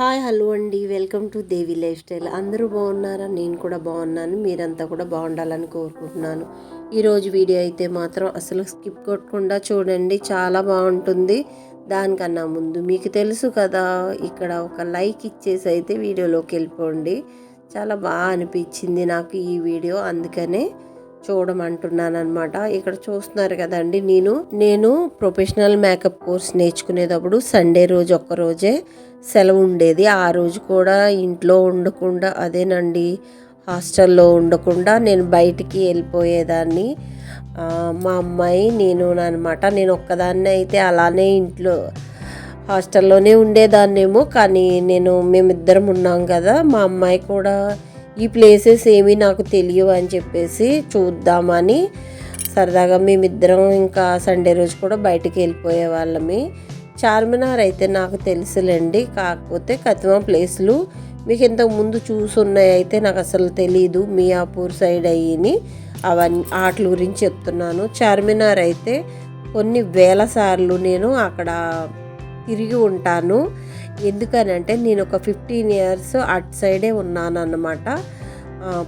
Hi hello అండి. Welcome to Devi lifestyle. అందరూ బాగున్నారా? నేను కూడా బాగున్నాను. మీరంతా కూడా బాగుండాలని కోరుకుంటున్నాను. ఈరోజు వీడియో అయితే మాత్రం అసలు స్కిప్ కొట్టకుండా చూడండి. చాలా బాగుంటుంది. దానికన్నా ముందు మీకు తెలుసు కదా ఇక్కడ ఒక లైక్ ఇచ్చేసి అయితే వీడియోలోకి వెళ్ళిపోండి. చాలా బాగా అనిపించింది నాకు ఈ వీడియో. అందుకనే చూడమంటున్నాను అనమాట ఇక్కడ చూస్తున్నారు కదండి నేను నేను ప్రొఫెషనల్ మేకప్ కోర్స్ నేర్చుకునేటప్పుడు సండే రోజు ఒక్క రోజే సెలవు ఉండేది. ఆ రోజు కూడా ఇంట్లో ఉండకుండా అదేనండి హాస్టల్లో ఉండకుండా నేను బయటికి వెళ్ళిపోయేదాన్ని. మా అమ్మాయి నేను అనమాట నేను ఒక్కదాన్నే అయితే అలానే ఇంట్లో హాస్టల్లోనే ఉండేదాన్నేమో కానీ నేను మేమిద్దరం ఉన్నాం కదా మా అమ్మాయి కూడా ఈ ప్లేసెస్ ఏమీ నాకు తెలియవు అని చెప్పేసి చూద్దామని సరదాగా మేమిద్దరం ఇంకా సండే రోజు కూడా బయటికి వెళ్ళిపోయే వాళ్ళమి. చార్మినార్ అయితే నాకు తెలుసులేండి. కాకపోతే కతిమ ప్లేస్లు మీకు ఇంతకు ముందు చూసున్నాయి అయితే నాకు అసలు తెలీదు. మియాపూర్ సైడ్ అయ్యిని అవన్నీ వాటి గురించి చెప్తున్నాను. చార్మినార్ అయితే కొన్ని వేల సార్లు నేను అక్కడ తిరిగి ఉంటాను. ఎందుకనంటే నేను ఒక ఫిఫ్టీన్ ఇయర్స్ అటు సైడే ఉన్నాను అన్నమాట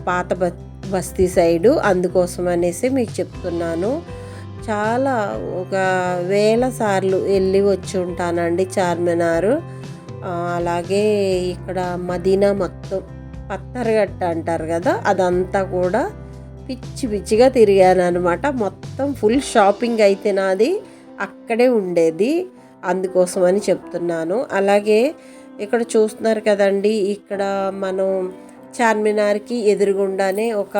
పాత బ బస్తీ సైడు అందుకోసం అనేసి మీకు చెప్తున్నాను. చాలా ఒక వేల సార్లు వెళ్ళి వచ్చి ఉంటానండి చార్మినార్. అలాగే ఇక్కడ మదీనా మొత్తం పత్తరగట్ట అంటారు కదా అదంతా కూడా పిచ్చి పిచ్చిగా తిరిగాను అనమాట మొత్తం ఫుల్ షాపింగ్ అయితే నాది అక్కడే ఉండేది. అందుకోసం అని చెప్తున్నాను. అలాగే ఇక్కడ చూస్తున్నారు కదండి ఇక్కడ మనం చార్మినార్కి ఎదురుగుండానే ఒక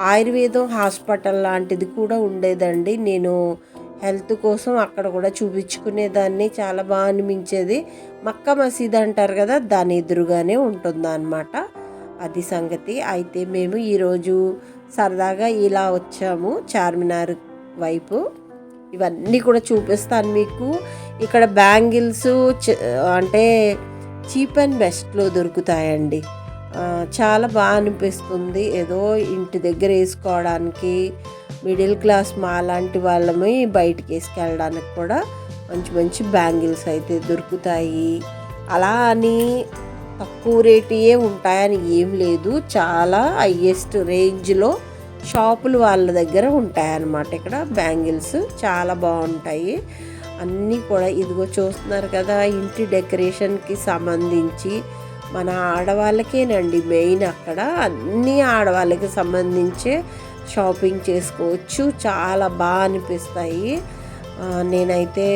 ఆయుర్వేదం హాస్పిటల్ లాంటిది కూడా ఉండేదండి. నేను హెల్త్ కోసం అక్కడ కూడా చూపించుకునేదాన్ని. చాలా బాగా అనిపించేది. మక్కా మసీద్ అంటారు కదా దాని ఎదురుగానే ఉంటుందన్నమాట. అది సంగతి. అయితే మేము ఈరోజు సరదాగా ఇలా వచ్చాము చార్మినార్ వైపు. ఇవన్నీ కూడా చూపిస్తాను మీకు. ఇక్కడ బ్యాంగిల్స్ చ- అంటే చీప్ అండ్ బెస్ట్లో దొరుకుతాయండి. చాలా బాగా అనిపిస్తుంది. ఏదో ఇంటి దగ్గర వేసుకోవడానికి మిడిల్ క్లాస్ మా లాంటి వాళ్ళమి బయటికి వేసుకెళ్ళడానికి కూడా మంచి మంచి బ్యాంగిల్స్ అయితే దొరుకుతాయి. అలా అని తక్కువ రేటుయే ఉంటాయని ఏం లేదు. చాలా హయ్యెస్ట్ రేంజ్లో షాపులు వాళ్ళ దగ్గర ఉంటాయన్నమాట. ఇక్కడ బ్యాంగిల్స్ చాలా బాగుంటాయి. అన్నీ కూడా ఇదిగో చూస్తున్నారు కదా ఇంటి డెకరేషన్కి సంబంధించి మన ఆడవాళ్ళకేనండి మెయిన్ అక్కడ. అన్నీ ఆడవాళ్ళకి సంబంధించే షాపింగ్ చేసుకోవచ్చు. చాలా బాగా అనిపిస్తాయి. నేనైతే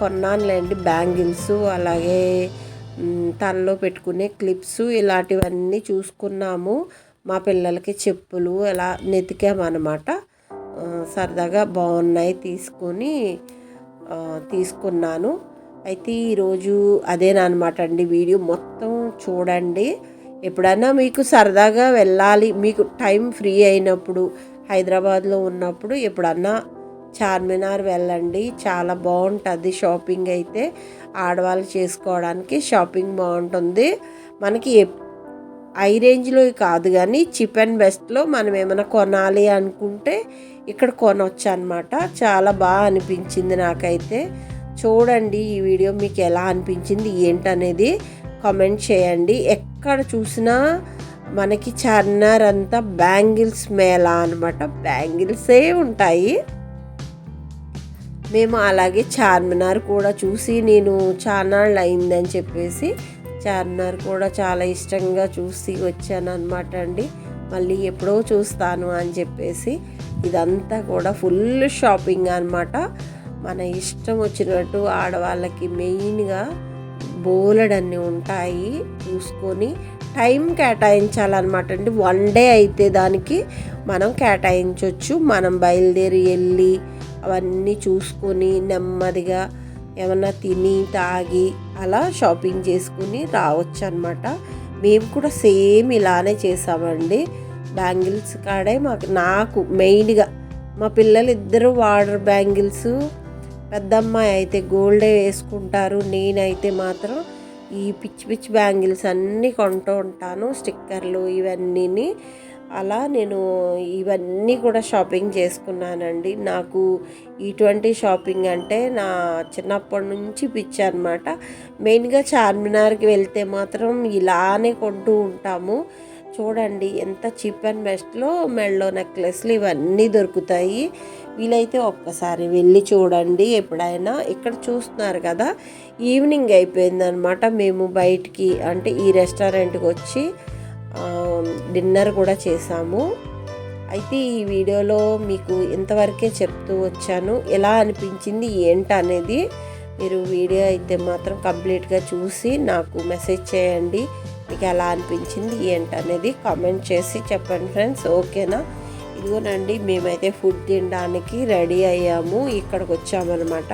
కొన్నానులేండి బ్యాంగిల్స్ అలాగే తనలో తలలో పెట్టుకునే క్లిప్స్ ఇలాంటివన్నీ చూసుకున్నాము. మా పిల్లలకి చెప్పులు అలా నెతికామన్నమాట. సరదాగా బాగున్నాయి తీసుకొని తీసుకున్నాను. అయితే ఈరోజు అదేనమాట అండి వీడియో. మొత్తం చూడండి. ఎప్పుడన్నా మీకు సరదాగా వెళ్ళాలి మీకు టైం ఫ్రీ అయినప్పుడు హైదరాబాద్లో ఉన్నప్పుడు ఎప్పుడన్నా చార్మినార్ వెళ్ళండి. చాలా బాగుంటుంది షాపింగ్ అయితే. ఆడవాళ్ళు చేసుకోవడానికి షాపింగ్ బాగుంటుంది. మనకి ఐ హై రేంజ్లో కాదు కానీ చిప్ అండ్ బెస్ట్లో మనం ఏమైనా కొనాలి అనుకుంటే ఇక్కడ కొనవచ్చు అనమాట చాలా బాగా అనిపించింది నాకైతే. చూడండి ఈ వీడియో మీకు ఎలా అనిపించింది ఏంటనేది కామెంట్ చేయండి. ఎక్కడ చూసినా మనకి చార్మినార్ అంతా బ్యాంగిల్స్ మేళా అనమాట బ్యాంగిల్సే ఉంటాయి. మేము అలాగే చార్మినార్ కూడా చూసి నేను చార్నాళ్ళు అయిందని చెప్పేసి చార్మినార్ కూడా చాలా ఇష్టంగా చూసి వచ్చాను అనమాట అండి. మళ్ళీ ఎప్పుడో చూస్తాను అని చెప్పేసి ఇదంతా కూడా ఫుల్ షాపింగ్ అనమాట మన ఇష్టం వచ్చినట్టు ఆడవాళ్ళకి మెయిన్గా బోలెడన్ని ఉంటాయి చూసుకొని టైం కేటాయించాలన్నమాట అండి. వన్ డే అయితే దానికి మనం కేటాయించవచ్చు మనం బయలుదేరి వెళ్ళి అవన్నీ చూసుకొని నెమ్మదిగా ఏమన్నా తిని తాగి అలా షాపింగ్ చేసుకుని రావచ్చు అనమాట మేము కూడా సేమ్ ఇలానే చేసామండి. బ్యాంగిల్స్ కాడే మాకు నాకు మెయిన్గా మా పిల్లలు ఇద్దరు వాటర్ బ్యాంగిల్స్. పెద్దమ్మాయి అయితే గోల్డే వేసుకుంటారు నేనైతే మాత్రం ఈ పిచ్చి పిచ్చి బ్యాంగిల్స్ అన్నీ కొంటూ ఉంటాను స్టిక్కర్లు ఇవన్నీని. అలా నేను ఇవన్నీ కూడా షాపింగ్ చేసుకున్నానండి. నాకు ఇటువంటి షాపింగ్ అంటే నా చిన్నప్పటి నుంచి పిచ్చి అనమాట మెయిన్గా చార్మినార్కి వెళ్తే మాత్రం ఇలానే కొంటూ ఉంటాము. చూడండి ఎంత చీప్ అండ్ బెస్ట్లో మెళ్ళో నెక్లెస్లు ఇవన్నీ దొరుకుతాయి. వీలైతే ఒక్కసారి వెళ్ళి చూడండి ఎప్పుడైనా. ఇక్కడ చూస్తున్నారు కదా ఈవినింగ్ అయిపోయిందనమాట మేము బయటికి అంటే ఈ రెస్టారెంట్కి వచ్చి డిన్నర్ కూడా చేసాము అయితే ఈ వీడియోలో మీకు ఇంతవరకే చెప్తూ వచ్చాను. ఎలా అనిపించింది ఏంటి అనేది మీరు వీడియో అయితే మాత్రం కంప్లీట్గా చూసి నాకు మెసేజ్ చేయండి. మీకు ఎలా అనిపించింది ఏంటి అనేది కామెంట్ చేసి చెప్పండి ఫ్రెండ్స్. ఓకేనా? ఇదిగోనండి మేమైతే ఫుడ్ తినడానికి రెడీ అయ్యాము. ఇక్కడికి వచ్చామన్నమాట.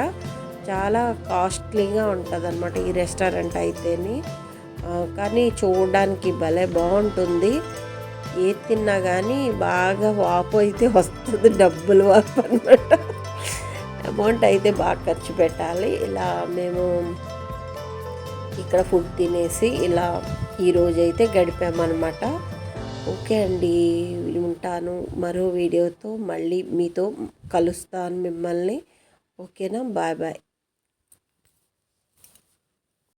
చాలా కాస్ట్లీగా ఉంటుంది ఈ రెస్టారెంట్ అయితేని. కానీ చూడడానికి భలే బాగుంటుంది. ఏది తిన్నా కానీ బాగా వాపు అయితే వస్తుంది డబ్బులు వాపు అనమాట అమౌంట్ అయితే బాగా ఖర్చు పెట్టాలి. ఇలా మేము ఇక్కడ ఫుడ్ తినేసి ఇలా ఈరోజు అయితే గడిపామన్నమాట. ఓకే అండి ఉంటాను మరో వీడియోతో మళ్ళీ మీతో కలుస్తాను మిమ్మల్ని. ఓకేనా? Bye bye.